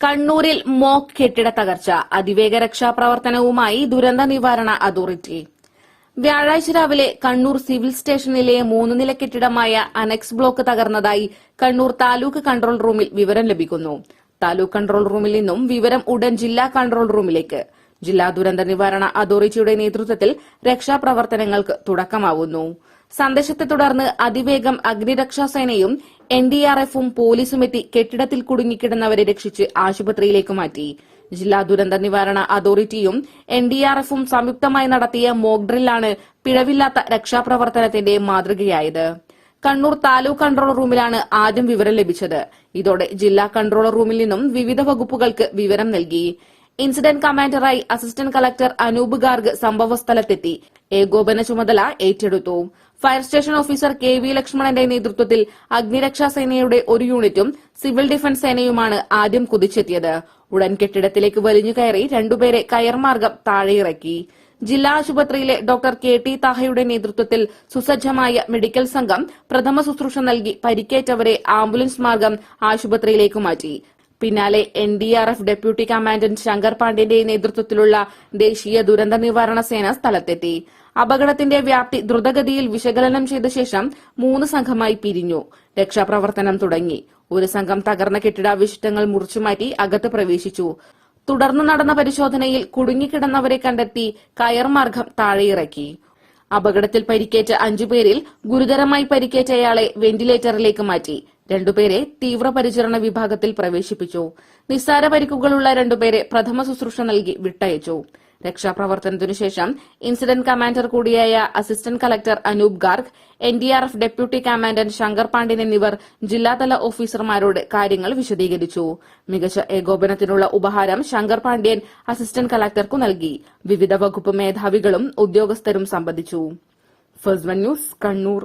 കണ്ണൂരിൽ മോക്ക് കെട്ടിട തകർച്ച അതിവേഗ രക്ഷാപ്രവർത്തനവുമായി ദുരന്ത നിവാരണ അതോറിറ്റി. വ്യാഴാഴ്ച രാവിലെ കണ്ണൂർ സിവിൽ സ്റ്റേഷനിലെ മൂന്ന് നില കെട്ടിടമായ അനക്സ് ബ്ലോക്ക് തകർന്നതായി കണ്ണൂർ താലൂക്ക് കൺട്രോൾ റൂമിൽ വിവരം ലഭിക്കുന്നു. താലൂക്ക് കൺട്രോൾ റൂമിൽ നിന്നും വിവരം ഉടൻ ജില്ലാ കൺട്രോൾ റൂമിലേക്ക്. ജില്ലാ ദുരന്ത നിവാരണ അതോറിറ്റിയുടെ നേതൃത്വത്തിൽ രക്ഷാപ്രവർത്തനങ്ങൾക്ക് തുടക്കമാവുന്നു. സന്ദേശത്തെ തുടർന്ന് അതിവേഗം അഗ്നിരക്ഷാസേനയും എൻ ഡി ആർ എഫും പോലീസും എത്തി കെട്ടിടത്തിൽ കുടുങ്ങിക്കിടന്നവരെ രക്ഷിച്ച് ആശുപത്രിയിലേക്ക് മാറ്റി. ജില്ലാ ദുരന്ത നിവാരണ അതോറിറ്റിയും എൻ ഡി ആർ എഫും സംയുക്തമായി നടത്തിയ മോക്ഡ്രില്ലാണ് പിഴവില്ലാത്ത രക്ഷാപ്രവർത്തനത്തിന്റെ മാതൃകയായത്. കണ്ണൂർ താലൂക്ക് കൺട്രോൾ റൂമിലാണ് ആദ്യം വിവരം ലഭിച്ചത്. ഇതോടെ ജില്ലാ കൺട്രോൾ റൂമിൽ നിന്നും വിവിധ വകുപ്പുകൾക്ക് വിവരം നൽകി. ഇൻസിഡന്റ് കമാൻഡറായി അസിസ്റ്റന്റ് കളക്ടർ അനൂപ് ഗാർഗ് സംഭവസ്ഥലത്തെത്തി. ഏകോപന ചുമതല ഏറ്റെടുത്തു. Fire station officer K V ലക്ഷ്മണന്റെ നേതൃത്വത്തിൽ അഗ്നിരക്ഷാ സേനയുടെ ഒരു യൂണിറ്റും സിവിൽ ഡിഫൻസ് സേനയുമാണ് ആദ്യം കുതിച്ചെത്തിയത്. ഉടൻ കെട്ടിടത്തിലേക്ക് വലിഞ്ഞു കയറി രണ്ടുപേരെ കയർമാർഗം താഴെയിറക്കി. ജില്ലാ ആശുപത്രിയിലെ ഡോക്ടർ കെ ടി താഹയുടെ നേതൃത്വത്തിൽ സുസജ്ജമായ മെഡിക്കൽ സംഘം പ്രഥമ ശുശ്രൂഷ നൽകി പരിക്കേറ്റവരെ ആംബുലൻസ് മാർഗം ആശുപത്രിയിലേക്ക് മാറ്റി. പിന്നാലെ N D R F deputy commandant Shankar പാണ്ഡ്യന്റെ നേതൃത്വത്തിലുള്ള ദേശീയ ദുരന്ത നിവാരണ സേന സ്ഥലത്തെത്തി. അപകടത്തിന്റെ വ്യാപ്തി ദ്രുതഗതിയിൽ വിശകലനം ചെയ്ത ശേഷം മൂന്ന് സംഘമായി പിരിഞ്ഞു. രക്ഷാപ്രവർത്തനം തുടങ്ങി. ഒരു സംഘം തകർന്ന കെട്ടിടാവശിഷ്ടങ്ങൾ മുറിച്ചുമാറ്റി അകത്ത് പ്രവേശിച്ചു. തുടർന്ന് നടന്ന പരിശോധനയിൽ കുടുങ്ങിക്കിടന്നവരെ കണ്ടെത്തി കയർമാർഗം താഴെയിറക്കി. അപകടത്തിൽ പരിക്കേറ്റ അഞ്ചുപേരിൽ ഗുരുതരമായി പരിക്കേറ്റയാളെ വെന്റിലേറ്ററിലേക്ക് മാറ്റി. രണ്ടുപേരെ തീവ്രപരിചരണ വിഭാഗത്തിൽ പ്രവേശിപ്പിച്ചു. നിസ്സാര പരിക്കുകളുള്ള രണ്ടുപേരെ പ്രഥമ ശുശ്രൂഷ നൽകി വിട്ടയച്ചു. രക്ഷാപ്രവർത്തനത്തിനു ശേഷം ഇൻസിഡന്റ് കമാൻഡർ കൂടിയായ assistant collector Anoop Garg N D R F deputy commandant Shankar Pandian എന്നിവർ ജില്ലാതല ഓഫീസർമാരോട് കാര്യങ്ങൾ വിശദീകരിച്ചു. മികച്ച ഏകോപനത്തിനുള്ള ഉപഹാരം ശങ്കർ പാണ്ഡ്യൻ അസിസ്റ്റന്റ് കളക്ടർക്കു നൽകി. വിവിധ വകുപ്പ് മേധാവികളും ഉദ്യോഗസ്ഥരും സംബന്ധിച്ചു. First news Kannur.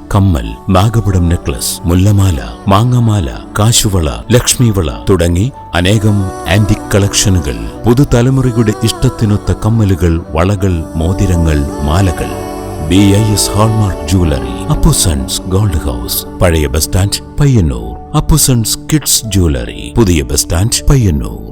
കമ്മൽ നാഗപടം നെക്ലസ് മുല്ലമാല മാങ്ങമാല കാശുവള ലക്ഷ്മിവള തുടങ്ങി അനേകം ആന്റിക് കളക്ഷനുകൾ പുതുതലമുറയുടെ ഇഷ്ടത്തിനൊത്ത കമ്മലുകൾ വളകൾ മോതിരങ്ങൾ മാലകൾ. B I S hallmark jewellery Appusons gold house പഴയ bus stand Payyanur. Appusons kids jewellery പുതിയ ബസ് സ്റ്റാൻഡ് പയ്യന്നൂർ.